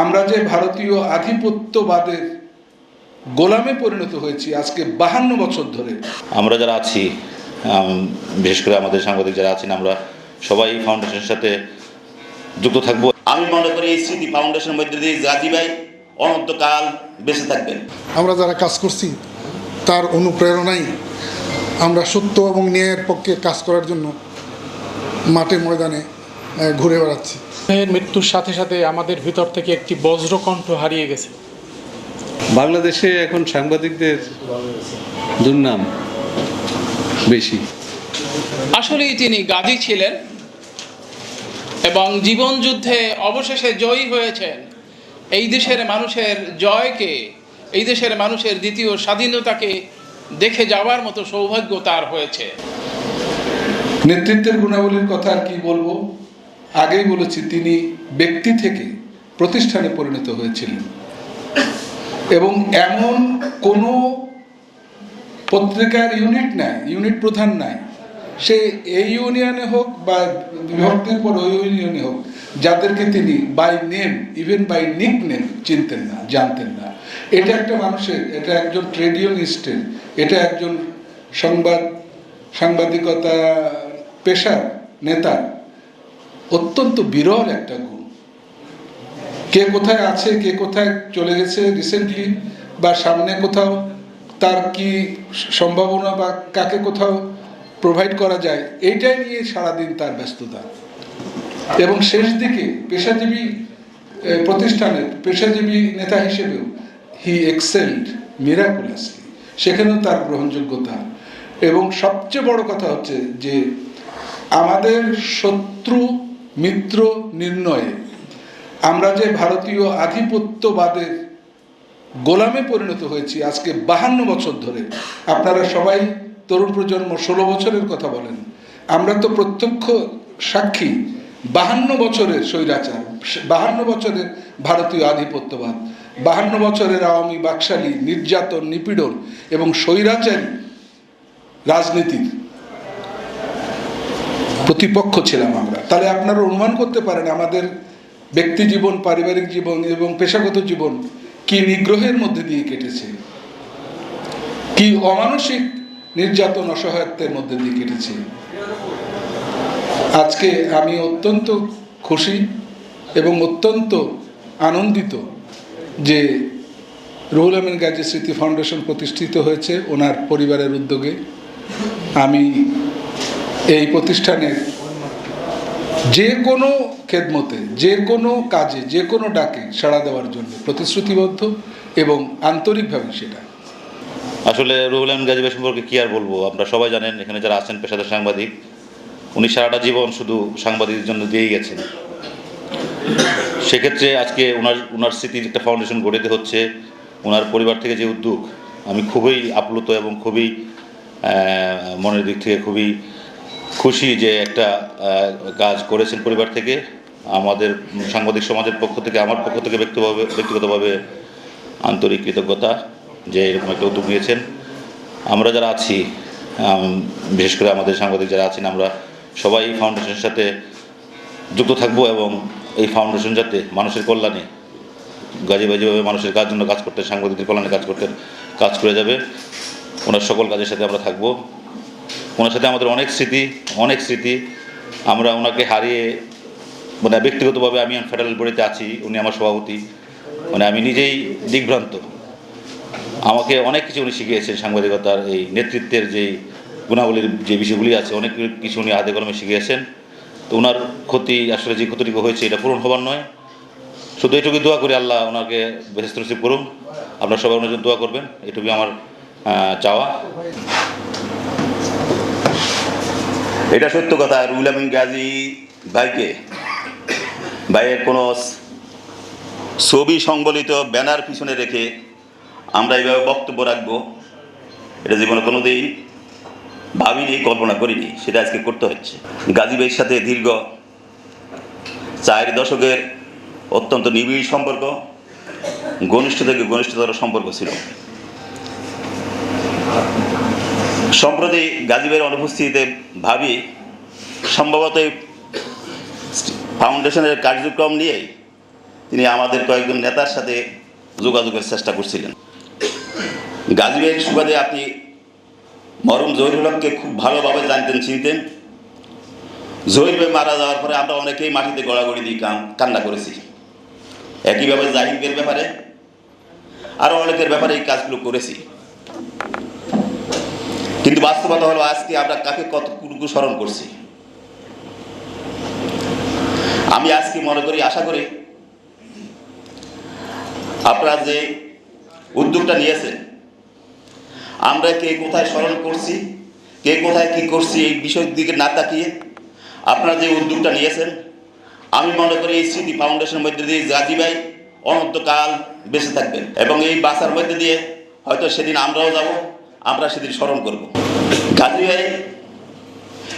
আমরা যে ভারতীয় আধিপত্যবাদের গোলামে পরিণত হয়েছি আজকে বাহান্ন বছর ধরে। আমরা যারা আছি বিশেষ করে আমাদের সাংবাদিক যারা আছেন আমরা সবাই ফাউন্ডেশনের সাথে যুক্ত থাকব। আমি মনে করি এই স্মৃতি ফাউন্ডেশনের মধ্যে দিয়ে গাজী ভাই অনন্তকাল বেঁচে থাকবেন। আমরা যারা কাজ করছি তার অনুপ্রেরণাই আমরা সত্য এবং ন্যায়ের পক্ষে কাজ করার জন্য মাঠে ময়দানে ঘুরে বেড়াচ্ছি। মৃত্যুর সাথে সাথে আমাদের ভিতর থেকে একটি বজ্রকণ্ঠ হারিয়ে গেছে। বাংলাদেশে এখন সাংবাদিকদের দুর্নাম বেশি। আসলেই তিনি গাজী ছিলেন এবং জীবন যুদ্ধে অবশেষে জয়ী হয়েছেন। এই দেশের মানুষের জয়কে এই দেশের মানুষের দ্বিতীয় স্বাধীনতাকে দেখে যাওয়ার মতো সৌভাগ্য তার হয়েছে। নেতৃত্বের গুণাবলীর কথা আর কি বলব? আগেই বলেছি, তিনি ব্যক্তি থেকে প্রতিষ্ঠানে পরিণত হয়েছিলেন। এবং এমন কোনো পত্রিকার ইউনিট নাই, ইউনিট প্রধান নাই। সে এই ইউনিয়নে হোক বা বিভক্তির পর ওই ইউনিয়নে হোক, যাদেরকে তিনি by name even by nickname চিনতেন না, জানতেন না। এটা একটা মানুষের, এটা একজন ট্রেড ইউনিস্টের এটা একজন সংবাদ সাংবাদিকতা পেশার নেতা। অত্যন্ত বিরল একটা গুণ। কে কোথায় আছে, কে কোথায় চলে গেছে রিসেন্টলি বা সামনে কোথাও, তার কি সম্ভাবনা, বা কাকে কোথাও প্রোভাইড করা যায়, এইটাই নিয়ে সারাদিন তার ব্যস্ততা। এবং শেষ দিকে পেশাজীবী প্রতিষ্ঠানের পেশাজীবী নেতা হিসেবেও হি এক্সেলড মিরাকুলাসলি সেখানেও তার গ্রহণযোগ্যতা। এবং সবচেয়ে বড় কথা হচ্ছে যে, আমাদের শত্রু মিত্র নির্ণয়ে। আমরা যে ভারতীয় আধিপত্যবাদের গোলামে পরিণত হয়েছি আজকে বাহান্ন বছর ধরে। আপনারা সবাই তরুণ প্রজন্ম ষোলো বছরের কথা বলেন। আমরা তো প্রত্যক্ষ সাক্ষী বাহান্ন বছরের স্বৈরাচার, বাহান্ন বছরের ভারতীয় আধিপত্যবাদ, বাহান্ন বছরের আওয়ামী বাকশালী, নির্যাতন, নিপীড়ন এবং স্বৈরাচারী রাজনীতির প্রতিপক্ষ ছিলাম আমরা। তাহলে আপনারা অনুমান করতে পারেন আমাদের ব্যক্তি জীবন, পারিবারিক জীবন এবং পেশাগত জীবন কি নিগ্রহের মধ্যে দিয়ে কেটেছে? কি অমানসিক নির্যাতন, অসহায়ত্বের মধ্যে দিয়ে কেটেছে? আজকে আমি অত্যন্ত খুশি এবং অত্যন্ত আনন্দিত যে রুহুল আমিন গাজী স্মৃতি ফাউন্ডেশন প্রতিষ্ঠিত হয়েছে ওনার পরিবারের উদ্যোগে। আমি এই প্রতিষ্ঠানের যে কোনো খেদমতে, যে কোনো কাজে, যে কোনো ডাকে সাড়া দেওয়ার জন্য প্রতিশ্রুতিবদ্ধ এবং আন্তরিকভাবে সেটা। আসলে রুহুল আমিন গাজী ভাই সম্পর্কে কী আর বলব? আপনারা সবাই জানেন এখানে যারা আছেন পেশাদার সাংবাদিক, উনি সারাটা জীবন শুধু সাংবাদিকদের জন্য দিয়েই গেছেন। সেক্ষেত্রে আজকে ওনার ওনার স্মৃতির একটা ফাউন্ডেশন গড়িতে হচ্ছে। ওনার পরিবার থেকে যে উদ্যোগ, আমি খুবই আপ্লুত এবং খুবই মনের দিক থেকে খুবই খুশি যে একটা কাজ করেছেন পরিবার থেকে, আমাদের সাংবাদিক সমাজের পক্ষ থেকে, আমার পক্ষ থেকে ব্যক্তিভাবে ব্যক্তিগতভাবে আন্তরিক কৃতজ্ঞতা যে এরকম একটা উদ্যোগ নিয়েছেন। আমরা যারা আছি বিশেষ করে আমাদের সাংবাদিক যারা আছেন, আমরা সবাই এই ফাউন্ডেশনের সাথে যুক্ত থাকব এবং এই ফাউন্ডেশন যাতে মানুষের কল্যাণে গাজীবাই যেভাবে মানুষের কাজ জন্য কাজ করতে, সাংবাদিকদের কল্যাণে কাজ করতে কাজ করে যাবে। ওনার সকল কাজের সাথে আমরা থাকব। ওনার সাথে আমাদের অনেক স্মৃতি অনেক স্মৃতি। আমরা ওনাকে হারিয়ে মানে ব্যক্তিগতভাবে আমি ফেডারেল বোর্ডেতে আছি, উনি আমার সভাপতি। মানে আমি নিজেই দিগ্ভ্রান্ত আমাকে অনেক কিছু উনি শিখিয়েছেন সাংবাদিকতার, এই নেতৃত্বের যে গুণাবলীর যে বিষয়গুলি আছে, অনেক কিছু উনি হাতে কলমে শিখিয়েছেন। তো ওনার ক্ষতি, আসলে যে ক্ষতিটুকু হয়েছে, এটা পূরণ হবার নয়। শুধু এটুকুই দোয়া করি আল্লাহ ওনাকে নসিব করুন আপনারা সবাই ওনার জন্য দোয়া করবেন। এটুকুই আমার চাওয়া। এটা সত্য কথা, রুহুল আমিন গাজী ভাইকে, ভাইয়ের কোনো ছবি সংবলিত ব্যানার পিছনে রেখে আমরা এইভাবে বক্তব্য রাখব। এটা জীবনে কোনোদিন ভাবিনি, কল্পনা করিনি, সেটা আজকে করতে হচ্ছে। গাজী ভাইয়ের সাথে দীর্ঘ চার দশকের অত্যন্ত নিবিড় সম্পর্ক, ঘনিষ্ঠ থেকে ঘনিষ্ঠতর সম্পর্ক ছিল। সম্প্রতি গাজীবের অনুপস্থিতিতে ভাবি সম্ভবত ফাউন্ডেশনের কার্যক্রম নিয়ে তিনি আমাদের কয়েকজন নেতার সাথে যোগাযোগের চেষ্টা করছিলেন। গাজীবের সুবাদে আপনি মরম জহিরুল খুব ভালোভাবে জানতেন, চিনতেন। জহির ভাই মারা যাওয়ার পরে আমরা অনেকেই মাটিতে গড়াগড়ি দিয়ে কান কান্না করেছি। একইভাবে জাহিদের ব্যাপারে আরও অনেকের ব্যাপারে এই কাজগুলো করেছি। কিন্তু বাস্তবতা হলো আজকে আমরা কাকে কতটুকু স্মরণ করছি। আমি আজকে মনে করি, আশা করি আপনারা যে উদ্যোগটা নিয়েছেন, আমরা কে কোথায় স্মরণ করছি, কে কোথায় কি করছি এই বিষয়ের দিকে না তাকিয়ে আপনারা যে উদ্যোগটা নিয়েছেন, আমি মনে করি এই স্মৃতি ফাউন্ডেশনের মধ্যে দিয়ে গাজী ভাই অনন্তকাল বেঁচে থাকবেন এবং এই বাসার মধ্যে দিয়ে হয়তো সেদিন আমরাও যাব। আমরা সেদিন স্মরণ করব। গাজী ভাই,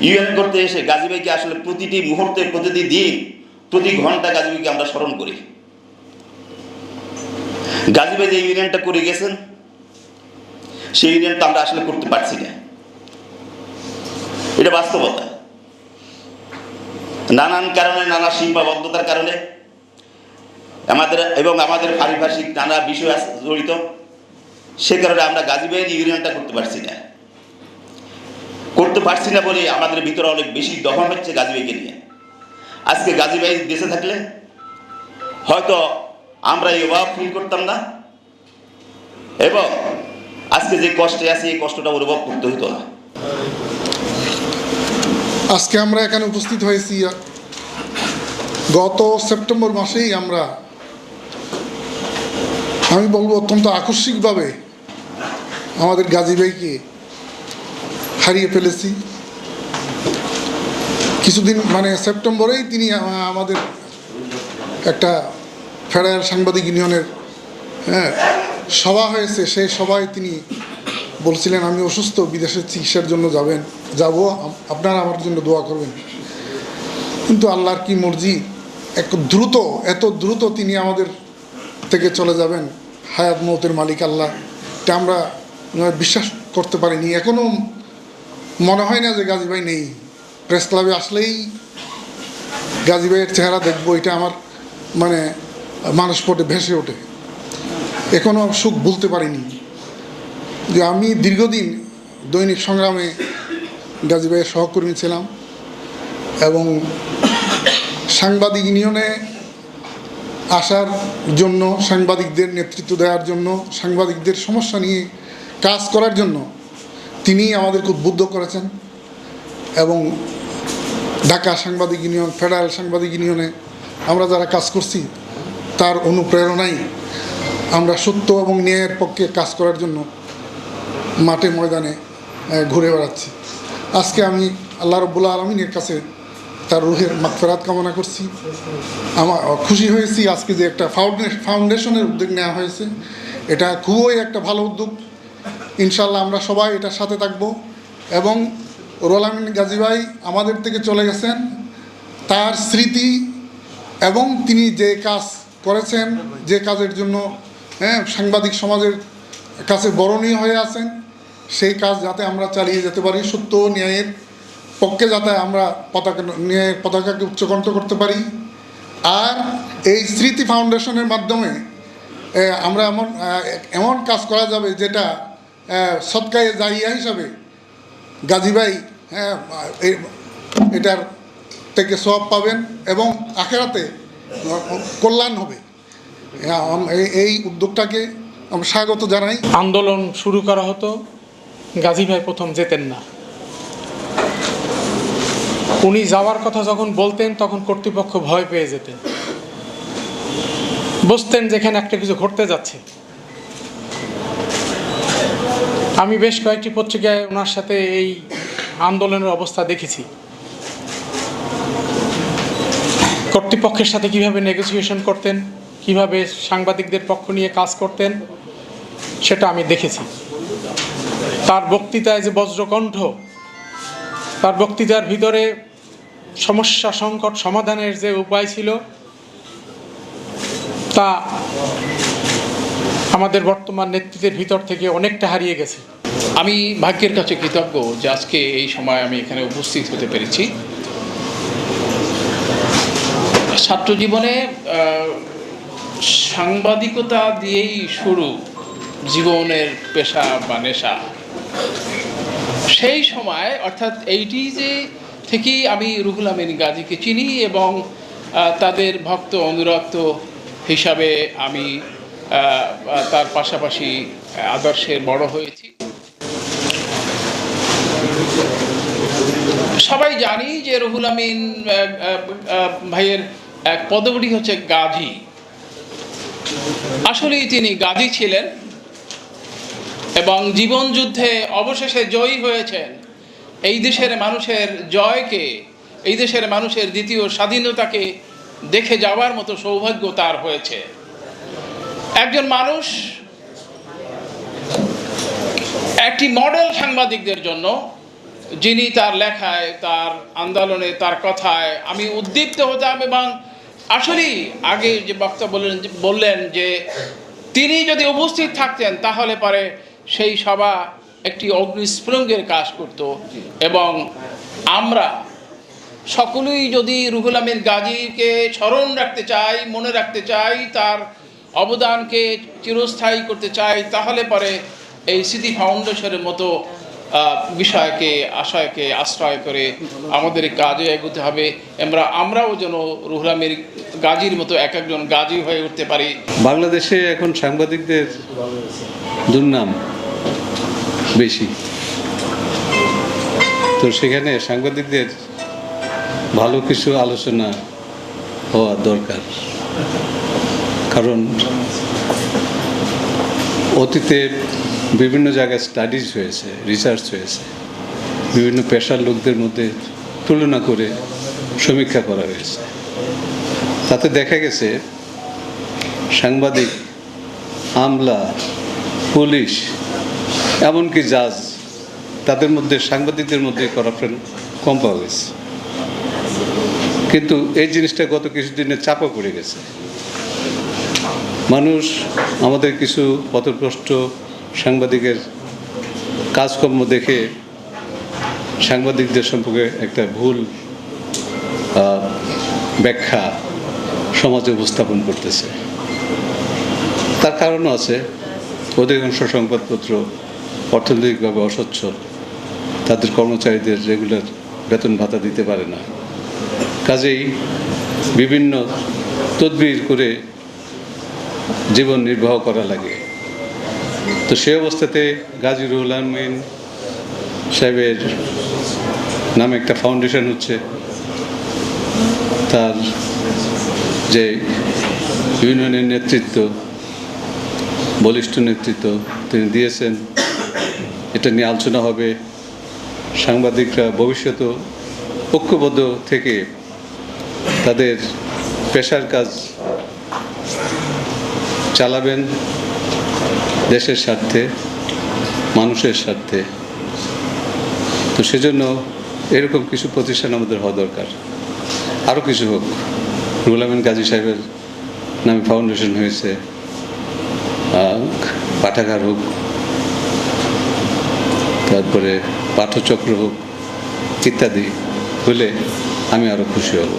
ইউএন করতে এসে গাজী ভাইকে আসলে প্রতিটি মুহূর্তে, প্রতিটি দিন, প্রতি ঘণ্টা গাজী ভাইকে আমরা স্মরণ করি। গাজী ভাই যে ইউনিয়নটা করে গেছেন, সেই ইউনিয়নটা আমরা আসলে করতে পারছি না। এটা বাস্তবতা। নানান কারণে, নানা সীমাবদ্ধতার কারণে আমাদের এবং আমাদের পারিভাষিক নানা বিষয় জড়িত। সে কারণে আমরা গাজীবাইয়ের ইউনিয়নটা করতে পারছি না। করতে পারছি না বলে আমাদের ভিতরে অনেক বেশি দহন হচ্ছে গাজীবাইকে নিয়ে। আজকে গাজীবাই দেশে থাকলে হয়তো আমরা এই অভাব ফিল করতাম না এবং আজকে যে কষ্টে আছে, এই কষ্টটা অনুভব করতে হতো না। আজকে আমরা এখানে উপস্থিত হয়েছি, গত সেপ্টেম্বর মাসেই আমরা, আমি বলব অত্যন্ত আকস্মিকভাবে আমাদের গাজী ভাইকে হারিয়ে ফেলেছি। কিছুদিন মানে সেপ্টেম্বরেই তিনি আমাদের একটা ফেডারেল সাংবাদিক ইউনিয়নের হ্যাঁ সভা হয়েছে। সেই সভায় তিনি বলছিলেন, আমি অসুস্থ বিদেশের চিকিৎসার জন্য যাবেন, যাব আপ- আপনারা আমার জন্য দোয়া করবেন। কিন্তু আল্লাহর কি মর্জি এক দ্রুত, এত দ্রুত তিনি আমাদের থেকে চলে যাবেন? হায়াত মৌতের মালিক আল্লাহ। এটা আমরা বিশ্বাস করতে পারিনি। এখনও মনে হয় না যে গাজী ভাই নেই। প্রেস ক্লাবে আসলেই গাজী ভাইয়ের চেহারা দেখব, এটা আমার মানে মানুষ পটে ভেসে ওঠে। এখনও সুখ ভুলতে পারিনি। যে আমি দীর্ঘদিন দৈনিক সংগ্রামে গাজী ভাইয়ের সহকর্মী ছিলাম এবং সাংবাদিক ইউনিয়নে আসার জন্য, সাংবাদিকদের নেতৃত্ব দেওয়ার জন্য, সাংবাদিকদের সমস্যা নিয়ে কাজ করার জন্য তিনি আমাদেরকে উদ্বুদ্ধ করেছেন এবং ঢাকা সাংবাদিক ইউনিয়ন, ফেডারেল সাংবাদিক ইউনিয়নে আমরা যারা কাজ করছি, তার অনুপ্রেরণাই আমরা সত্য এবং ন্যায়ের পক্ষে কাজ করার জন্য মাঠে ময়দানে ঘুরে বেড়াচ্ছি। আজকে আমি আল্লাহ রব্বুল্লা আলমিনের কাছে তার রুহের মাগফেরাত কামনা করছি। আমার খুশি হয়েছি আজকে যে একটা ফাউন্ডে- ফাউন্ডেশনের উদ্যোগ নেওয়া হয়েছে। এটা খুবই একটা ভালো উদ্যোগ। ইনশাল্লাহ আমরা সবাই এটার সাথে থাকব। এবং রোল আমিন গাজী ভাই আমাদের থেকে চলে গেছেন। তার স্মৃতি এবং তিনি যে কাজ করেছেন, যে কাজের জন্য হ্যাঁ সাংবাদিক সমাজের কাছে বরণীয় হয়ে আছেন, সেই কাজ যাতে আমরা চালিয়ে যেতে পারি, সত্য ন্যায়ের পক্ষে যাতে আমরা পতাকা, ন্যায়ের পতাকাকে উচ্চকণ্ঠ করতে পারি। আর এই স্মৃতি ফাউন্ডেশনের মাধ্যমে আমরা এমন এমন কাজ করা যাবে যেটা সৎকায়ে জাহিয়া হিসাবে। গাজী ভাই হ্যাঁ এটার থেকে সব পাবেন এবং আখেরাতে কল্যাণ হবে। হ্যাঁ, এই- এই উদ্যোগটাকে আমরা স্বাগত জানাই। আন্দোলন শুরু করা হতো গাজী ভাই প্রথম যেতেন না। উনি যাওয়ার কথা যখন বলতেন তখন কর্তৃপক্ষ ভয় পেয়ে যেতেন। বুঝতেন যেখানে একটা কিছু ঘটতে যাচ্ছে। আমি বেশ কয়েকটি পত্রিকায় ওনার সাথে এই আন্দোলনের অবস্থা দেখেছি। কর্তৃপক্ষের সাথে কীভাবে নেগোসিয়েশন করতেন, কীভাবে সাংবাদিকদের পক্ষ নিয়ে কাজ করতেন, সেটা আমি দেখেছি। তার বক্তৃতায় যে বজ্রকণ্ঠ, তার বক্তৃতার ভিতরে সমস্যা, সংকট, সমাধানের যে উপায় ছিল, তা আমাদের বর্তমান নেতৃত্বের ভিতর থেকে অনেকটা হারিয়ে গেছে। আমি ভাগ্যের কাছে কৃতজ্ঞ যে আজকে এই সময় আমি এখানে উপস্থিত হতে পেরেছি। ছাত্র জীবনে সাংবাদিকতা দিয়েই শুরু জীবনের পেশা বা নেশা। সেই সময়, অর্থাৎ এইটি যে থেকেই আমি রুহুল আমিন গাজীকে চিনি এবং তাদের ভক্ত অনুরক্ত হিসাবে আমি তার পাশাপাশি আদর্শে বড় হয়েছি। সবাই জানি যে রুহুল আমিন ভাইয়ের এক পদবটি হচ্ছে গাজী। আসলেই তিনি গাজী ছিলেন এবং জীবন যুদ্ধে অবশেষে জয়ী হয়েছেন। এই দেশের মানুষের জয়কে, এই দেশের মানুষের দ্বিতীয় স্বাধীনতাকে দেখে যাওয়ার মতো সৌভাগ্য তার হয়েছে। একজন মানুষ একটি মডেল সাংবাদিকদের জন্য যিনি তার লেখায়, তার আন্দোলনে, তার কথায় আমি উদ্দীপ্ত হতাম এবং আসলেই আগে যে বক্তা বললেন বললেন যে তিনি যদি উপস্থিত থাকতেন তাহলে পরে সেই সভা একটি অগ্নিস্ফুলঙ্গের কাজ করত এবং আমরা সকলেই যদি রুহুল আমিন গাজীকে স্মরণ রাখতে চাই, মনে রাখতে চাই, তার অবদানকে চিরস্থায়ী করতে চাই তাহলে পরে এই স্মৃতি ফাউন্ডেশনের মতো বিষয়কে, আশয়কে আশ্রয় করে আমাদের কাজে এগোতে হবে। আমরা, আমরাও যেন রুহুল আমির গাজীর মতো এক একজন গাজী হয়ে উঠতে পারি। বাংলাদেশে এখন সাংবাদিকদের দুর্নাম বেশি। তো সেখানে সাংবাদিকদের ভালো কিছু আলোচনা হওয়া দরকার। কারণ অতীতে বিভিন্ন জায়গায় স্টাডিজ হয়েছে রিসার্চ হয়েছে, বিভিন্ন পেশার লোকদের মধ্যে তুলনা করে সমীক্ষা করা হয়েছে। তাতে দেখা গেছে সাংবাদিক, আমলা, পুলিশ, এমনকি জাজ, তাদের মধ্যে, সাংবাদিকদের মধ্যে করাপশন কম পাওয়া গেছে। কিন্তু এই জিনিসটা গত কিছুদিনে চাপা পড়ে গেছে। মানুষ, আমাদের কিছু পথভ্রষ্ট সাংবাদিকের কাজকর্ম দেখে সাংবাদিকদের সম্পর্কে একটা ভুল ব্যাখ্যা সমাজে উপস্থাপন করতেছে। তার কারণও আছে, অধিকাংশ সংবাদপত্র অর্থনৈতিকভাবে অসচ্ছল তাদের কর্মচারীদের রেগুলার বেতন ভাতা দিতে পারে না। কাজেই বিভিন্ন তদবির করে জীবন নির্বাহ করা লাগে। তো সে অবস্থাতে গাজী রুহুল আমিন সাহেবের নামে একটা ফাউন্ডেশন হচ্ছে। তার যে ইউনিয়নের নেতৃত্ব, বলিষ্ঠ নেতৃত্ব তিনি দিয়েছেন। এটা নিয়ে আলোচনা হবে। সাংবাদিকরা ভবিষ্যতেও ঐক্যবদ্ধ থেকে তাদের পেশার কাজ চালাবেন দেশের স্বার্থে, মানুষের স্বার্থে। তো সেজন্য এরকম কিছু প্রতিষ্ঠান আমাদের হওয়া দরকার। আরও কিছু হোক। রুহুল আমিন গাজী সাহেবের নামে ফাউন্ডেশন হয়েছে। পাঠাগার হোক, তারপরে পাঠচক্র হোক, ইত্যাদি হলে আমি আরও খুশি হব।